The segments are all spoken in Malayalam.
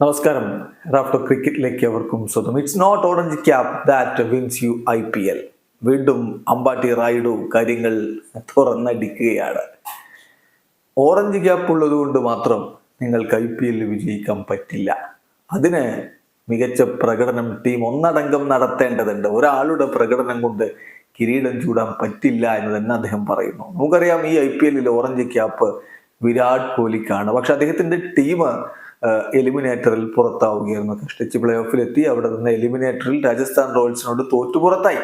നമസ്കാരം. റാഫ്റ്റർ ക്രിക്കറ്റിലേക്ക് അവർക്കും സ്വന്തം. It's not orange cap that wins I P L L വീണ്ടും അമ്പാട്ടി റായിഡു കാര്യങ്ങൾ തുറന്നടിക്കുകയാണ്. ഓറഞ്ച് ക്യാപ്പ് ഉള്ളത് കൊണ്ട് മാത്രം നിങ്ങൾക്ക് ഐ പി എല്ലിൽ വിജയിക്കാൻ പറ്റില്ല. അതിന് മികച്ച പ്രകടനം ടീം ഒന്നടങ്കം നടത്തേണ്ടതുണ്ട്. ഒരാളുടെ പ്രകടനം കൊണ്ട് കിരീടം ചൂടാൻ പറ്റില്ല എന്ന് തന്നെ അദ്ദേഹം പറയുന്നു. നമുക്കറിയാം ഈ ഐ പി എല്ലിൽ ഓറഞ്ച് ക്യാപ്പ് വിരാട് കോഹ്ലിക്കാണ്. പക്ഷെ അദ്ദേഹത്തിന്റെ ടീം എലിമിനേറ്ററിൽ പുറത്താവുകയായിരുന്നു. കഷ്ടിച്ച് പ്ലേ ഓഫിലെത്തി അവിടെ നിന്ന് എലിമിനേറ്ററിൽ രാജസ്ഥാൻ റോയൽസിനോട് തോറ്റു പുറത്തായി.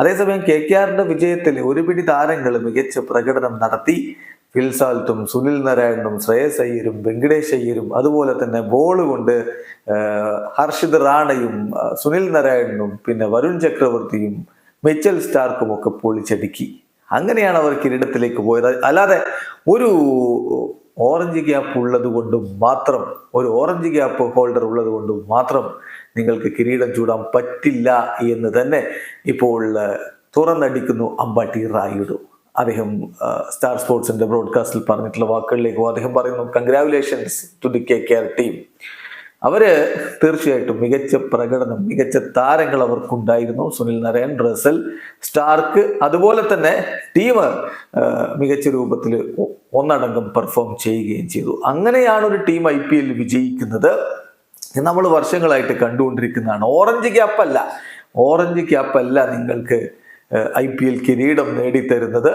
അതേസമയം കെ കെ ആറിന്റെ വിജയത്തിൽ ഒരുപിടി താരങ്ങൾ മികച്ച പ്രകടനം നടത്തി. ഫിൽസാൽത്തും സുനിൽ നാരായണനും ശ്രേയസ് അയ്യരും വെങ്കടേഷ് അയ്യരും അതുപോലെ തന്നെ ബോൾ കൊണ്ട് ഹർഷിദ് റാണയും സുനിൽ നാരായണനും പിന്നെ വരുൺ ചക്രവർത്തിയും മിച്ചൽ സ്റ്റാർക്കും ഒക്കെ പൊളിച്ചടുക്കി. അങ്ങനെയാണ് അവർ കിരീടത്തിലേക്ക് പോയത്. അല്ലാതെ ഒരു ഓറഞ്ച് ഗ്യാപ്പ് ഉള്ളത് കൊണ്ട് മാത്രം ഒരു ഓറഞ്ച് ഗ്യാപ്പ് ഹോൾഡർ ഉള്ളത് കൊണ്ട് മാത്രം നിങ്ങൾക്ക് കിരീടം ചൂടാൻ പറ്റില്ല എന്ന് തന്നെ ഇപ്പോൾ തുറന്നടിക്കുന്നു അമ്പാട്ടി റായിഡു. അദ്ദേഹം സ്റ്റാർ സ്പോർട്സിന്റെ ബ്രോഡ്കാസ്റ്റിൽ പറഞ്ഞിട്ടുള്ള വാക്കുകളിലേക്കും അദ്ദേഹം പറയുന്നു congratulations to the K K R team അവർ തീർച്ചയായിട്ടും മികച്ച പ്രകടനം മികച്ച താരങ്ങൾ അവർക്കുണ്ടായിരുന്നു. സുനിൽ നരയൻ റസൽ സ്റ്റാർക്ക് അതുപോലെ തന്നെ ടീം മികച്ച രൂപത്തിൽ ഒന്നടങ്കം പെർഫോം ചെയ്യുകയും ചെയ്തു. അങ്ങനെയാണ് ഒരു ടീം ഐ പി എല്ലിൽ വിജയിക്കുന്നത് നമ്മൾ വർഷങ്ങളായിട്ട് കണ്ടുകൊണ്ടിരിക്കുന്നതാണ്. ഓറഞ്ച് ക്യാപ്പ് അല്ല. ഓറഞ്ച് ക്യാപ്പ് അല്ല നിങ്ങൾക്ക് ഐ പി എൽ കിരീടം നേടിത്തരുന്നത്.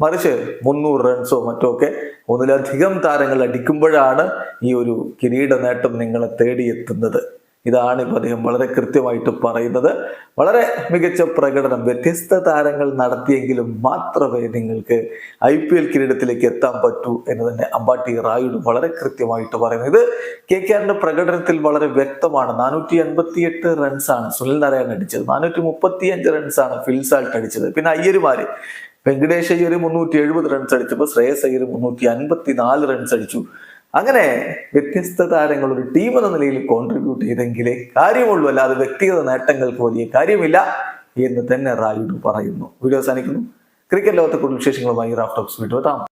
മറിച്ച് മുന്നൂറ് റൺസോ മറ്റോ ഒക്കെ ഒന്നിലധികം താരങ്ങൾ അടിക്കുമ്പോഴാണ് ഈ ഒരു കിരീട നേട്ടം നിങ്ങളെ തേടിയെത്തുന്നത്. ഇതാണ് ഇപ്പം അദ്ദേഹം വളരെ കൃത്യമായിട്ട് പറയുന്നത്. വളരെ മികച്ച പ്രകടനം വ്യത്യസ്ത താരങ്ങൾ നടത്തിയെങ്കിലും മാത്രമേ നിങ്ങൾക്ക് ഐ പി എൽ കിരീടത്തിലേക്ക് എത്താൻ പറ്റൂ എന്ന് തന്നെ അമ്പാട്ടി റായുഡ് വളരെ കൃത്യമായിട്ട് പറയുന്നു. ഇത് കെ കെ ആറിന്റെ പ്രകടനത്തിൽ വളരെ വ്യക്തമാണ്. നാനൂറ്റി എൺപത്തി എട്ട് റൺസാണ് സുനിൽ നാരായണൻ അടിച്ചത്. നാനൂറ്റി മുപ്പത്തി അഞ്ച് റൺസാണ് ഫിൽസാൾട്ട് അടിച്ചത്. പിന്നെ അയ്യരുമാര്. വെങ്കടേഷ് അയ്യർ മുന്നൂറ്റി എഴുപത് റൺസ് അടിച്ചപ്പോൾ ശ്രേയസ് അയ്യർ മുന്നൂറ്റി അൻപത്തി നാല് റൺസ് അടിച്ചു. അങ്ങനെ വ്യത്യസ്ത താരങ്ങൾ ഒരു ടീം എന്ന നിലയിൽ കോൺട്രിബ്യൂട്ട് ചെയ്തെങ്കിലേ കാര്യമുള്ളൂ. അല്ലാതെ വ്യക്തിഗത നേട്ടങ്ങൾക്ക് വലിയ കാര്യമില്ല എന്ന് തന്നെ റായിഡു പറയുന്നു. വീഡിയോ അവസാനിക്കുന്നു. ക്രിക്കറ്റ് ലോകത്തെ കൂടുതൽ വിശേഷങ്ങളുമായി റാഫ്റ്റോക്സ് വീട്ടിൽ എത്താം